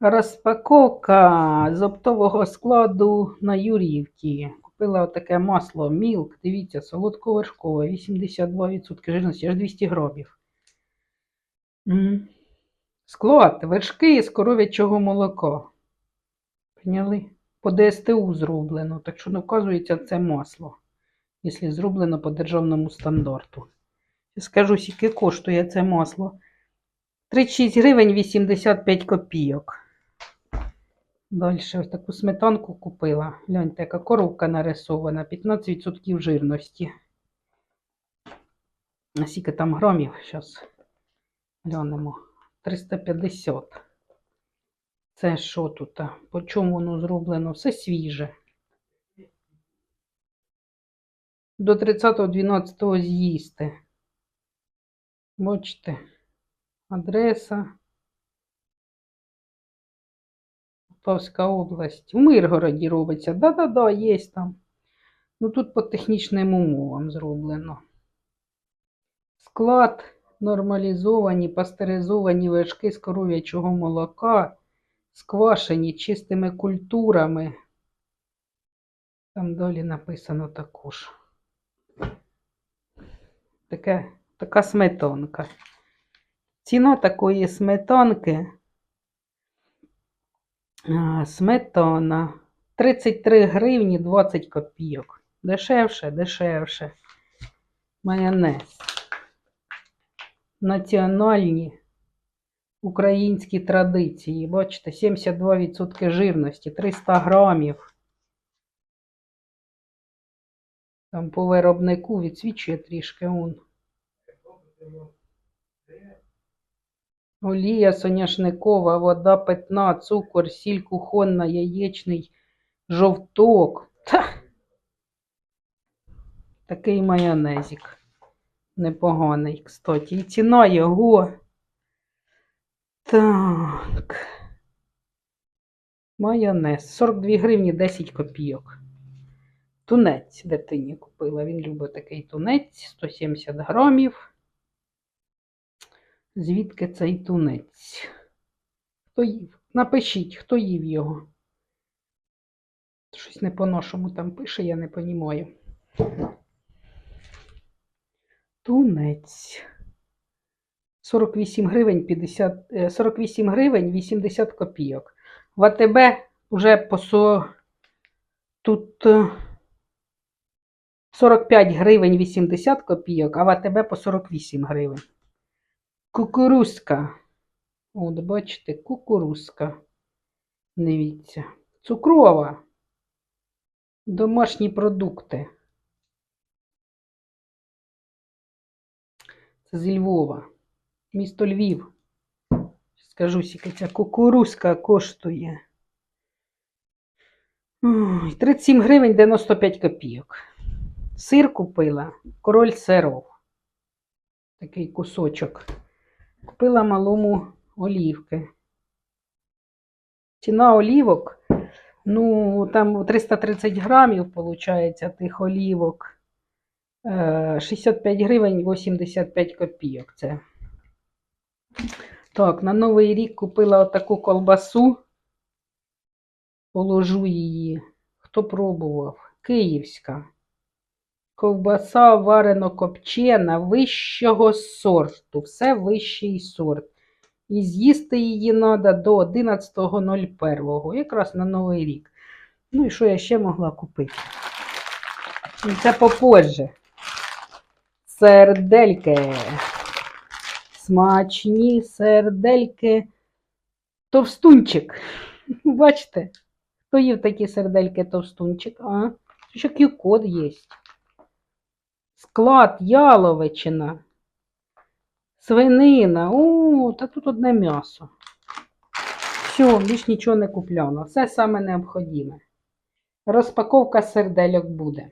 Розпаковка з оптового складу на Юрівці. Купила отаке масло Мілк. Дивіться, солодковершкове, 82% жирності, аж 200 грамів. Склад, вершки з коров'ячого молока. Поняли? По ДСТУ зроблено, так що не вказується це масло, якщо зроблено по державному стандарту. Скажу, скільки коштує це масло. 36 гривень 85 копійок. Далі ось таку сметанку купила. Гляньте, яка коровка нарисована, 15% жирності. А скільки там грамів? Зараз глянемо. 350. Це що тут? По чому воно зроблено? Все свіже. До 30.12 з'їсти. Бачите, адреса. Полтавська область. В Миргороді робиться. Да-да-да, є там. Ну тут по технічним умовам зроблено. Склад нормалізовані, пастеризовані вершки з коров'ячого молока, сквашені чистими культурами. Там далі написано також. Таке, така сметанка. Ціна такої сметанки. Сметана 33 гривні 20 копійок. Дешевше, дешевше. Майонез. Національні українські традиції. Бачите, 72% жирності, 300 грамів. Там по виробнику відсвічує трішки он. Олія соняшникова, вода питна, цукор, сіль кухонна, яєчний жовток. Та. Такий майонезик. Непоганий, кстати. І ціна його. Так. Майонез. 42 гривні 10 копійок. Тунець дитині купила. Він любить такий тунець. 170 грамів. Звідки цей тунець? Хто їв? Напишіть, хто їв його. Щось не по-нашому там пише, я не понімаю. Тунець. 48 гривень 50, е, 48 гривень 80 копійок. В АТБ вже по со... тут е, 45 гривень 80 копійок, а в АТБ по 48 гривень. Кукурузка. От, бачите, кукурузка. Дивіться. Цукрова. Домашні продукти. Це з Львова. Місто Львів. Скажу, скільки ця кукурузка коштує. Ой, 37 гривень 95 копійок. Сир купила. Король сиров. Такий кусочок. Купила малому олівки. Ціна олівок, ну, там 330 грамів, виходить, тих олівок. Е, 65 гривень 85 копійок. Це. Так, на Новий рік купила отаку колбасу. Положу її. Хто пробував? Київська. Ковбаса варено копчена вищого сорту. Все вищий сорт. І з'їсти її треба до 11.01. Якраз на Новий рік. Ну і що я ще могла купити? І Це попозже. Сердельки. Смачні сердельки. Товстунчик. Бачите? Хто їв такі сердельки товстунчик? А? Ще Q-код є. Склад, яловичина, свинина. О, та тут одне м'ясо. Все, більш нічого не купляла. Все саме необхідне. Розпаковка сердельок буде.